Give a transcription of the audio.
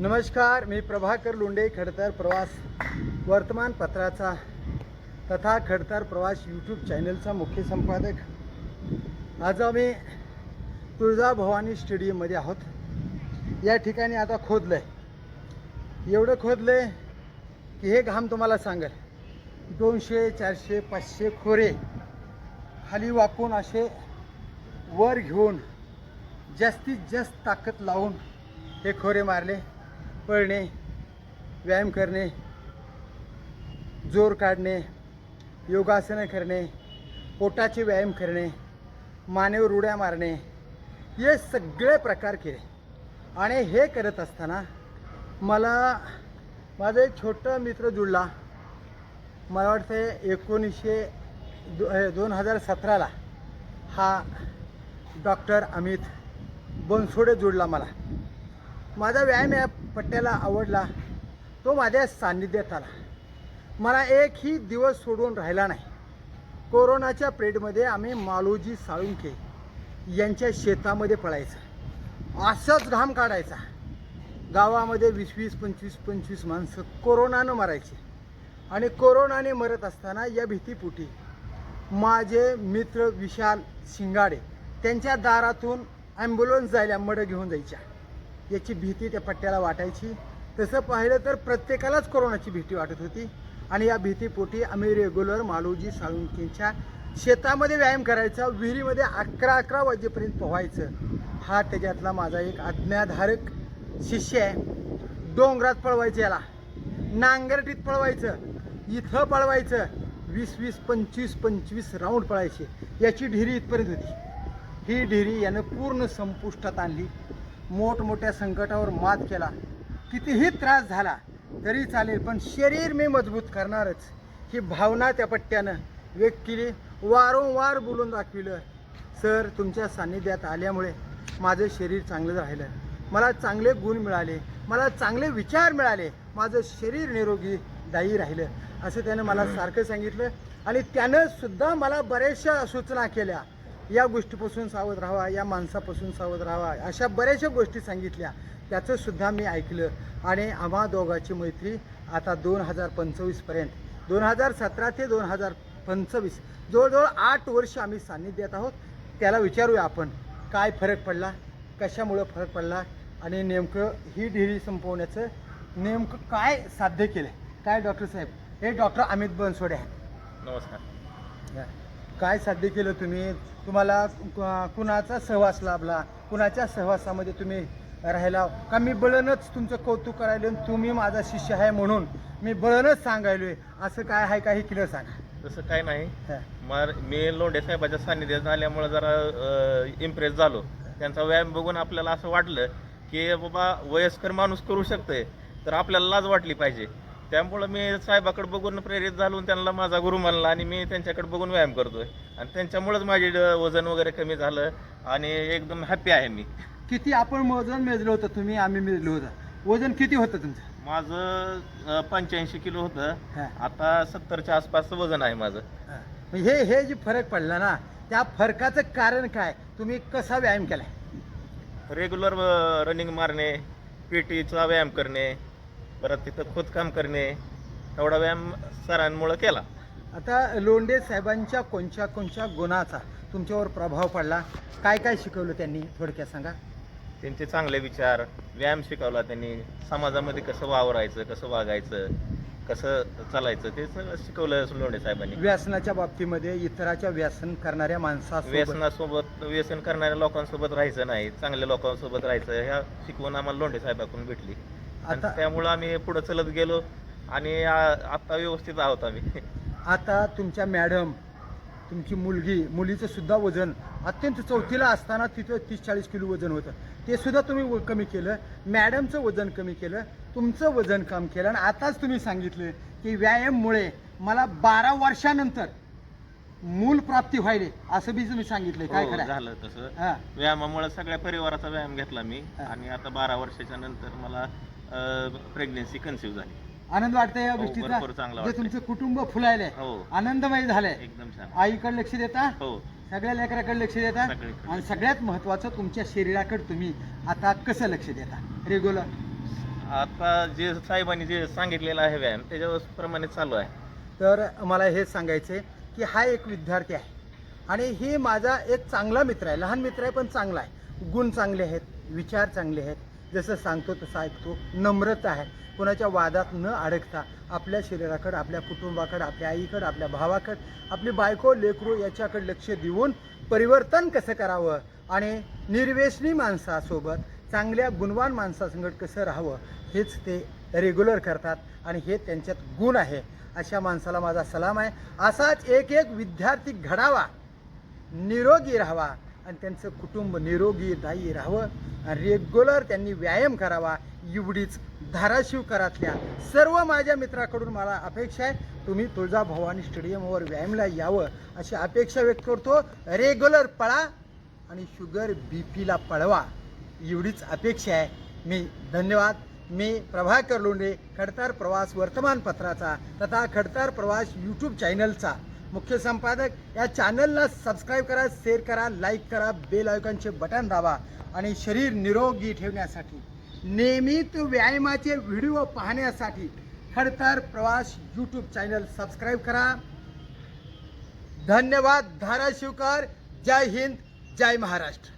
नमस्कार मी प्रभाकर लोंडे खडतर प्रवास वर्तमानपत्राचा तथा खडतर प्रवास यूट्यूब चॅनलचा मुख्य संपादक. आज आम्ही तुळजाभवानी स्टेडियममध्ये आहोत. या ठिकाणी आता खोदलं आहे एवढं खोदलं आहे की हे घाम तुम्हाला सांगेल. दोनशे चारशे पाचशे खोरे खाली वाकून असे वर घेऊन जास्तीत जास्त ताकद लावून हे खोरे मारले. पळणे व्यायाम करणे जोर काढणे योगासनं करणे पोटाचे व्यायाम करणे मानेवर उड्या मारणे हे सगळे प्रकार केले. आणि हे करत असताना मला माझा एक छोटा मित्र जुळला. मला वाटतं एकोणीसशे दो दोन हजार सतराला हा डॉक्टर अमित बनसोडे जुळला मला. माझा व्यायाम या पट्ट्याला आवडला तो माझ्या सान्निध्यात आला मला एकही दिवस सोडून राहिला नाही. कोरोनाच्या प्रेडमध्ये आम्ही मालोजी साळुंखे यांच्या शेतामध्ये पळायचं. असंच घाम काढायचा. गावामध्ये वीस वीस पंचवीस पंचवीस माणसं कोरोनानं मरायची. आणि कोरोनाने मरत असताना या भीतीपोटी माझे मित्र विशाल शिंगाडे त्यांच्या दारातून ॲम्ब्युलन्स जायला मडं घेऊन जायच्या. याची भीती त्या पट्ट्याला वाटायची. तसं पाहिलं तर प्रत्येकालाच कोरोनाची भीती वाटत होती. आणि या भीतीपोटी आम्ही रेग्युलर मालोजी साळुंकेंच्या शेतामध्ये व्यायाम करायचा विहिरीमध्ये अकरा अकरा वाजेपर्यंत पोहायचं. हा त्याच्यातला माझा एक आज्ञाधारक शिष्य आहे. डोंगरात पळवायचं याला. नांगरटीत पळवायचं. इथं पळवायचं. वीस वीस पंचवीस पंचवीस राऊंड पळायचे. याची ढिरी इथपर्यंत होती. ही ढिरी यानं पूर्ण संपुष्टात आणली. मोठमोठ्या संकटावर मात केला. कितीही त्रास झाला तरी चालेल पण शरीर मी मजबूत करणारच. ही भावना त्या पट्ट्यानं व्यक्त केली वारंवार बोलून दाखविलं. सर तुमच्या सान्निध्यात आल्यामुळे माझं शरीर चांगलं राहिलं. मला चांगले गुण मिळाले. मला चांगले विचार मिळाले. माझं शरीर निरोगी दायी राहिलं. असं त्यानं मला सारखं सांगितलं आणि त्यानं सुद्धा मला बऱ्याचशा सूचना केल्या. या गोष्टीपासून सावध राहावा या माणसापासून सावध राहावा अशा बऱ्याचशा गोष्टी सांगितल्या. त्याचं सुद्धा मी ऐकलं. आणि आम्हा दोघांची मैत्री आता दोन हजार पंचवीसपर्यंत दोन हजार सतरा ते दोन हजार पंचवीस. जवळजवळ आठ वर्ष आम्ही सान्निध्यात आहोत. त्याला विचारूया आपण काय फरक पडला? कशामुळं फरक पडला? आणि नेमकं ही ढिरी संपवण्याचं नेमकं काय साध्य केलं? काय डॉक्टर साहेब? हे डॉक्टर अमित बनसोडे आहेत. नमस्कार. काय साध्य केलं तुम्ही? तुम्हाला कुणाचा सहवास लाभला? कुणाच्या सहवासामध्ये तुम्ही राहिला? का मी बळणच तुमचं कौतुक करायलो आणि तुम्ही माझा शिष्य आहे म्हणून मी बळणच सांगायलोय? असं काय आहे काही केलं सांगा. तसं काय नाही. मर मी लोंढे साहेबाच्या सान्निध्यात आल्यामुळे जरा इम्प्रेस झालो. त्यांचा व्यायाम बघून आपल्याला असं वाटलं की बाबा वयस्कर माणूस करू शकतोय तर आपल्याला लाज वाटली पाहिजे. त्यामुळं मी साहेबाकडे बघून प्रेरित झालो आणि त्यांना माझा गुरु मानला आणि मी त्यांच्याकडे बघून व्यायाम करतोय. आणि त्यांच्यामुळेच माझे वजन वगैरे कमी झालं आणि एकदम हॅपी आहे मी. किती आपण वजन मेजलं होतं तुम्ही आम्ही मेजलं होतं. वजन किती होतं तुमचं? माझं पंच्याऐंशी किलो होतं. आता सत्तरच्या आसपासचं वजन आहे माझं. हा. हे हे जे फरक पडला ना त्या फरकाचं कारण काय? तुम्ही कसा व्यायाम केलाय? रेग्युलर रनिंग मारणे पीटीचा व्यायाम करणे परत तिथं खोदकाम करणे एवढा व्यायाम सरांमुळं केला. आता लोंढे साहेबांच्या कोणत्या कोणत्या गुणाचा तुमच्यावर प्रभाव पडला? काय काय शिकवलं त्यांनी? थोडक्यात सांगा. त्यांचे चांगले विचार व्यायाम शिकवला त्यांनी. समाजामध्ये कसं वावरायचं कसं वागायचं कसं चालायचं ते सगळं शिकवलं लोंढे साहेबांनी. व्यसनाच्या बाबतीमध्ये इतराच्या व्यसन करणाऱ्या माणसासोबत. व्यसनासोबत व्यसन करणाऱ्या लोकांसोबत राहायचं नाही चांगल्या लोकांसोबत राहायचं ह्या शिकवण आम्हाला लोंढे साहेबाकडून भेटली. आता त्यामुळं आम्ही पुढे चलत गेलो आणि आता व्यवस्थित आहोत आम्ही. आता तुमच्या मॅडम तुमची मुलगी मुलीचं सुद्धा वजन अत्यंत चौथीला असताना तिथं तीस चाळीस किलो वजन होतं. ते सुद्धा तुम्ही कमी केलं मॅडमचं वजन कमी केलं तुमचं वजन कम केलं. आणि आताच तुम्ही सांगितलं की व्यायाममुळे मला बारा वर्षानंतर मूल प्राप्ती व्हायले असं बी तुम्ही सांगितलंय. काय हो, खरं? झालं तसं. व्यायामामुळे सगळ्या परिवाराचा व्यायाम घेतला मी. आणि आता बारा वर्षाच्या नंतर मला प्रेग्नेन्सी कन्सिव्ह झाली. आनंद वाटतंय या हो, गोष्टीचा? भरपूर चांगलं जे वाटतंय. तुमचं कुटुंब फुलायलंय. हो. आनंदमय झालंय. एकदम छान. आईकडे लक्ष देता? हो. सगळ्या लेकराकडे लक्ष देता? सगळीकडे. आणि सगळ्यात महत्वाचं तुमच्या शरीराकडे तुम्ही आता कसं लक्ष देता? रेग्युलर आता जे साहेबांनी जे सांगितलेलं आहे व्यायाम त्याच्याप्रमाणे चालू आहे. तर मला हे सांगायचं की हा एक विद्यार्थी आहे. आणि ही माझा एक चांगला मित्र आहे. लहान मित्र आहे पण चांगला आहे. गुण चांगले आहेत विचार चांगले आहेत. जसं सांगतो तसं ऐकतो नम्रता आहे. कोणाच्या वादात न अडकता आपल्या शरीराकडं आपल्या कुटुंबाकडं आपल्या आईकडं आपल्या भावाकडं आपली बायको लेकरू याच्याकडे लक्ष देऊन परिवर्तन कसं करावं? आणि निर्वेशनी माणसासोबत चांगल्या गुणवान माणसासंगत कसं राहावं? हेच ते रेग्युलर करतात आणि हे त्यांच्यात गुण आहे. अशा माणसाला माझा सलाम आहे. असाच एक एक विद्यार्थी घडावा. निरोगी राहावा. आणि त्यांचं कुटुंब निरोगी दायी राहावं आणि रेग्युलर त्यांनी व्यायाम करावा एवढीच धाराशिवकरातल्या सर्व माझ्या मित्राकडून मला अपेक्षा आहे. तुम्ही तुळजाभवानी स्टेडियमवर व्यायामला यावं अशी अपेक्षा व्यक्त करतो. रेग्युलर पळा आणि शुगर बी पीला पळवा एवढीच अपेक्षा आहे. मी धन्यवाद. मी प्रभाकर लोंढे खडतार प्रवास वर्तमानपत्राचा तथा खडतार प्रवास यूट्यूब चॅनलचा मुख्य संपादक या चॅनलला सबस्क्राईब करा शेअर करा लाईक करा बेल आयकॉनचे बटन दाबा आणि शरीर निरोगी ठेवण्यासाठी नियमित व्यायामाचे व्हिडिओ पाहण्यासाठी खडतर प्रवास यूट्यूब चॅनल सबस्क्राईब करा. धन्यवाद धाराशिवकर जय हिंद जय महाराष्ट्र.